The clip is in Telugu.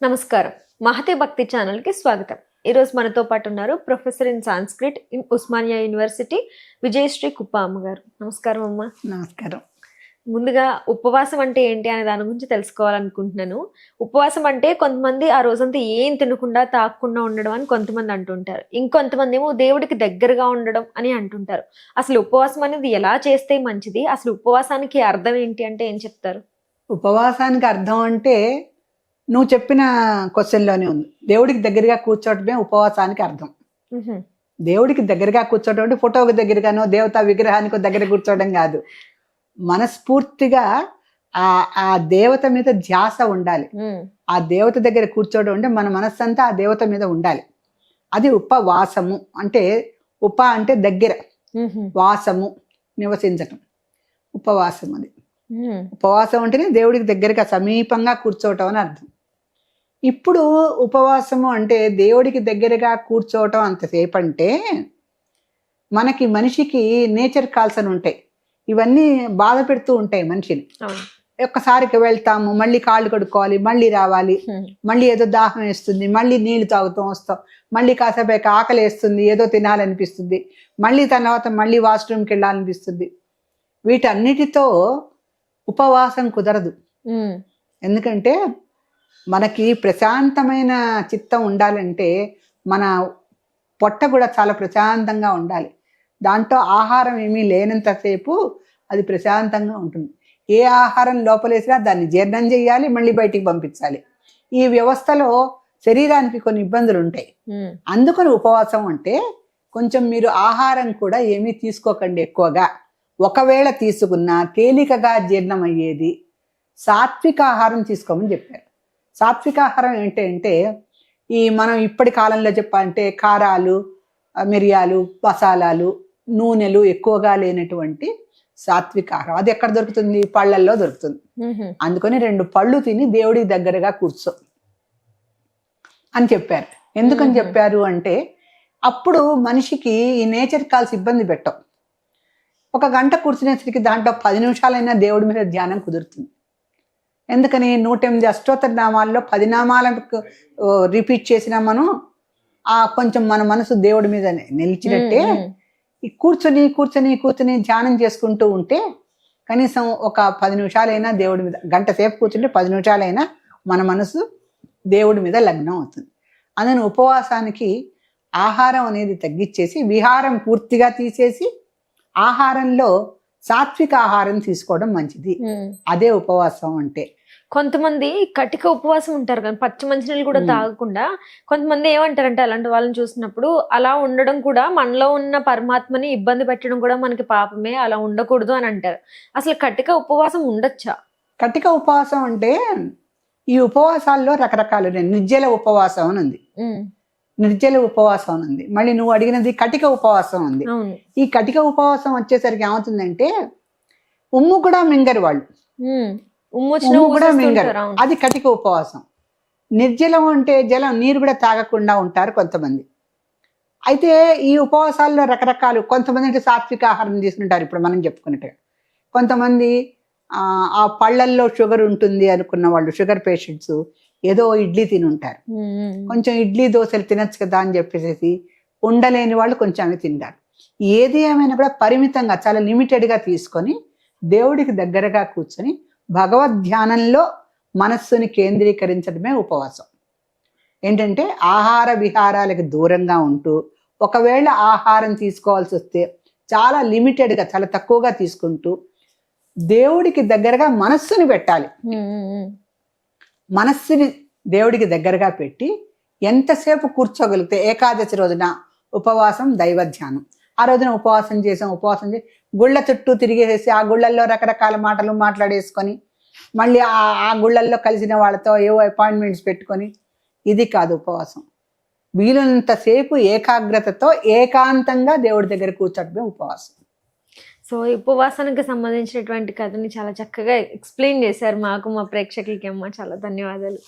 నమస్కారం. మహతి భక్తి ఛానల్కి స్వాగతం. ఈరోజు మనతో పాటు ఉన్నారు professor in Sanskrit in Osmania university Vijayashri Kuppa అమ్మగారు. నమస్కారం అమ్మ. నమస్కారం. ముందుగా ఉపవాసం అంటే ఏంటి అనే దాని గురించి తెలుసుకోవాలనుకుంటున్నాను. ఉపవాసం అంటే కొంతమంది ఆ రోజంతా ఏం తినకుండా తాగకుండా ఉండడం అని కొంతమంది అంటుంటారు. ఇంకొంతమంది ఏమో దేవుడికి దగ్గరగా ఉండడం అని అంటుంటారు. అసలు ఉపవాసం అనేది ఎలా చేస్తే మంచిది? అసలు ఉపవాసానికి అర్థం ఏంటి అంటే ఏం చెప్తారు? ఉపవాసానికి అర్థం అంటే నువ్వు చెప్పిన క్వశ్చన్లోనే ఉంది. దేవుడికి దగ్గరగా కూర్చోవడమే ఉపవాసానికి అర్థం. దేవుడికి దగ్గరగా కూర్చోవడం అంటే ఫోటోకి దగ్గరగానో దేవతా విగ్రహానికి దగ్గర కూర్చోవడం కాదు. మనస్ఫూర్తిగా ఆ ఆ దేవత మీద ధ్యాస ఉండాలి. ఆ దేవత దగ్గర కూర్చోవడం అంటే మన మనస్సంతా ఆ దేవత మీద ఉండాలి. అది ఉపవాసము అంటే ఉప అంటే దగ్గర. వాసము నివసించటం. ఉపవాసం అది ఉపవాసం అంటేనే దేవుడికి దగ్గరగా సమీపంగా కూర్చోవటం అని అర్థం. ఇప్పుడు ఉపవాసము అంటే దేవుడికి దగ్గరగా కూర్చోవటం అంతసేపు అంటే మనకి మనిషికి నేచర్ కాల్స్ అని ఉంటాయి. ఇవన్నీ బాధ పెడుతూ ఉంటాయి మనిషిని. ఒక్కసారికి వెళ్తాము మళ్ళీ కాళ్ళు కడుక్కోవాలి మళ్ళీ రావాలి మళ్ళీ ఏదో దాహం వేస్తుంది మళ్ళీ నీళ్ళు తాగుతాం వస్తాం మళ్ళీ కాసేపు ఆకలి వేస్తుంది ఏదో తినాలనిపిస్తుంది మళ్ళీ తర్వాత మళ్ళీ వాష్రూమ్కి వెళ్ళాలనిపిస్తుంది. వీటన్నిటితో ఉపవాసం కుదరదు. ఎందుకంటే మనకి ప్రశాంతమైన చిత్తం ఉండాలంటే మన పొట్ట కూడా చాలా ప్రశాంతంగా ఉండాలి. దాంట్లో ఆహారం ఏమీ లేనంతసేపు అది ప్రశాంతంగా ఉంటుంది. ఏ ఆహారం లోపలేసినా దాన్ని జీర్ణం చేయాలి మళ్ళీ బయటికి పంపించాలి. ఈ వ్యవస్థలో శరీరానికి కొన్ని ఇబ్బందులు ఉంటాయి. అందుకని ఉపవాసం అంటే కొంచెం మీరు ఆహారం కూడా ఏమీ తీసుకోకండి ఎక్కువగా. ఒకవేళ తీసుకున్నా తేలికగా జీర్ణమయ్యేది సాత్విక ఆహారం తీసుకోమని చెప్పారు. సాత్విక ఆహారం ఏంటంటే ఈ మనం ఇప్పటి కాలంలో చెప్పాలంటే కారాలు మిరియాలు మసాలాలు నూనెలు ఎక్కువగా లేనటువంటి సాత్విక ఆహారం అది ఎక్కడ దొరుకుతుంది? పళ్ళల్లో దొరుకుతుంది. అందుకని రెండు పళ్ళు తిని దేవుడికి దగ్గరగా కూర్చో అని చెప్పారు. ఎందుకని. చెప్పారు అంటే అప్పుడు మనిషికి ఈ నేచర్ కాల్స్ ఇబ్బంది పెట్టం. ఒక గంట కూర్చునేసరికి దాంట్లో పది నిమిషాలైనా దేవుడి మీద ధ్యానం కుదురుతుంది. ఎందుకని నూట ఎనిమిది అష్టోత్తర నామాల్లో పది నామాలకు రిపీట్ చేసినా మనం ఆ కొంచెం మన మనసు దేవుడి మీద నిలిచినట్టే ఈ కూర్చొని కూర్చొని కూర్చొని ధ్యానం చేసుకుంటూ ఉంటే కనీసం ఒక పది నిమిషాలైనా దేవుడి మీద గంట సేపు కూర్చుంటే పది నిమిషాలైనా మన మనసు దేవుడి మీద లగ్నం అవుతుంది. అందుకని ఉపవాసానికి ఆహారం అనేది తగ్గించేసి విహారం పూర్తిగా తీసేసి ఆహారంలో సాత్విక ఆహారం తీసుకోవడం మంచిది. అదే ఉపవాసం అంటే. కొంతమంది కటిక ఉపవాసం ఉంటారు కానీ పచ్చి మంచినీళ్ళు కూడా. తాగకుండా కొంతమంది ఏమంటారంటే అలాంటి వాళ్ళని చూసినప్పుడు అలా ఉండడం కూడా మనలో ఉన్న పరమాత్మని ఇబ్బంది పెట్టడం కూడా మనకి పాపమే అలా ఉండకూడదు అని అంటారు. అసలు కటిక ఉపవాసం ఉండొచ్చా? కటిక ఉపవాసం అంటే ఈ ఉపవాసాల్లో రకరకాలు నిర్జల ఉపవాసం అని ఉంది. నిర్జల ఉపవాసం ఉంది. మళ్ళీ నువ్వు అడిగినది కటిక ఉపవాసం ఉంది. ఈ కటిక ఉపవాసం వచ్చేసరికి ఏమవుతుందంటే ఉమ్ము కూడా మింగరు వాళ్ళు. ఉమ్, ఉమ్ము కూడా మింగరు. అది కటిక ఉపవాసం. నిర్జలం అంటే జలం నీరు కూడా తాగకుండా ఉంటారు కొంతమంది. అయితే ఈ ఉపవాసాల్లో రకరకాలు కొంతమంది అంటే సాత్విక ఆహారం తీసుకుంటారు ఇప్పుడు మనం చెప్పుకున్నట్టుగా. కొంతమంది ఆ, ఆ పళ్ళల్లో షుగర్ ఉంటుంది అనుకున్న వాళ్ళు షుగర్ పేషెంట్స్ ఏదో ఇడ్లీ తిని ఉంటారు కొంచెం ఇడ్లీ దోశలు తినచ్చు కదా అని చెప్పేసి ఉండలేని వాళ్ళు కొంచెం అవి తింటారు. ఏది ఏమైనా కూడా పరిమితంగా చాలా లిమిటెడ్గా తీసుకొని దేవుడికి దగ్గరగా కూర్చొని భగవద్ ధ్యానంలో మనస్సుని కేంద్రీకరించడమే ఉపవాసం. ఏంటంటే ఆహార విహారాలకు దూరంగా ఉంటూ ఒకవేళ ఆహారం తీసుకోవాల్సి వస్తే చాలా లిమిటెడ్గా చాలా తక్కువగా తీసుకుంటూ దేవుడికి దగ్గరగా మనస్సుని పెట్టాలి. మనస్సుని దేవుడికి దగ్గరగా పెట్టి ఎంతసేపు కూర్చోగలిగితే ఏకాదశి రోజున ఉపవాసం దైవ ధ్యానం ఆ రోజున ఉపవాసం చేసాం ఉపవాసం చేసి గుళ్ళ చుట్టూ తిరిగేసి ఆ గుళ్ళల్లో రకరకాల మాటలు మాట్లాడేసుకొని మళ్ళీ ఆ ఆ గుళ్ళల్లో కలిసిన వాళ్ళతో ఏవో అపాయింట్మెంట్స్ పెట్టుకొని ఇది కాదు ఉపవాసం. వీలున్నంతసేపు ఏకాగ్రతతో ఏకాంతంగా దేవుడి దగ్గర కూర్చోటమే ఉపవాసం. సో ఉపవాసానికి సంబంధించినటువంటి కథని చాలా చక్కగా ఎక్స్ప్లెయిన్ చేశారు మాకు మా ప్రేక్షకులకి అమ్మ. చాలా ధన్యవాదాలు.